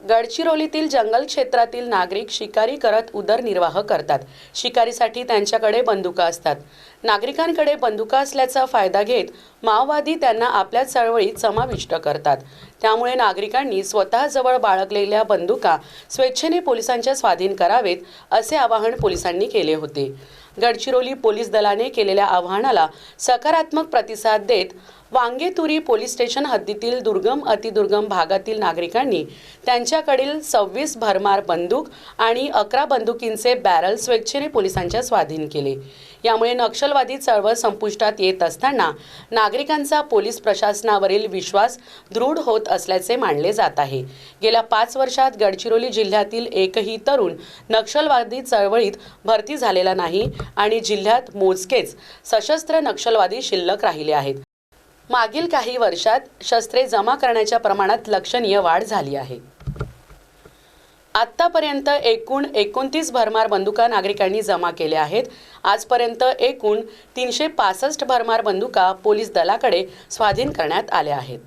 गडचिरोलीतील जंगल क्षेत्रातील नागरिक शिकारी करत उदरनिर्वाह करतात. शिकारीसाठी त्यांच्याकडे बंदुका असतात. नागरिकांकडे बंदुका असल्याचा फायदा घेत माओवादी त्यांना आपल्या चळवळीत समाविष्ट करतात. त्यामुळे नागरिकांनी स्वतःजवळ बाळगलेल्या बंदुका स्वेच्छेने पोलिसांच्या स्वाधीन करावेत असे आवाहन पोलिसांनी केले होते. गडचिरोली पोलीस दलाने केलेल्या आव्हानाला सकारात्मक प्रतिसाद देत वांगेतुरी पोलीस स्टेशन हद्दीतील दुर्गम अतिदुर्गम भागातील नागरिकांनी त्यांच्याकडील सव्वीस भरमार बंदूक आणि अकरा बंदुकींचे बॅरल स्वेच्छेने पोलिसांच्या स्वाधीन केले. यामुळे नक्षलवादी चळवळ संपुष्टात येत असताना नागरिकांचा पोलीस प्रशासनावरील विश्वास दृढ होत असल्याचे मानले जात आहे. गेल्या पाच वर्षात गडचिरोली जिल्ह्यातील एकही तरुण नक्षलवादी चळवळीत भरती झालेला नाही आणि जिल्ह्यात मोजकेच सशस्त्र नक्षलवादी शिल्लक राहिले आहेत. मागील काही वर्षात शस्त्रे जमा करण्याच्या प्रमाणात लक्षणीय वाढ झाली आहे. आत्तापर्यंत एकूण एकोणतीस भरमार बंदुका नागरिकांनी जमा केल्या आहेत. आजपर्यंत एकूण तीनशे पासष्ट भरमार बंदुका पोलीस दलाकडे स्वाधीन करण्यात आल्या आहेत.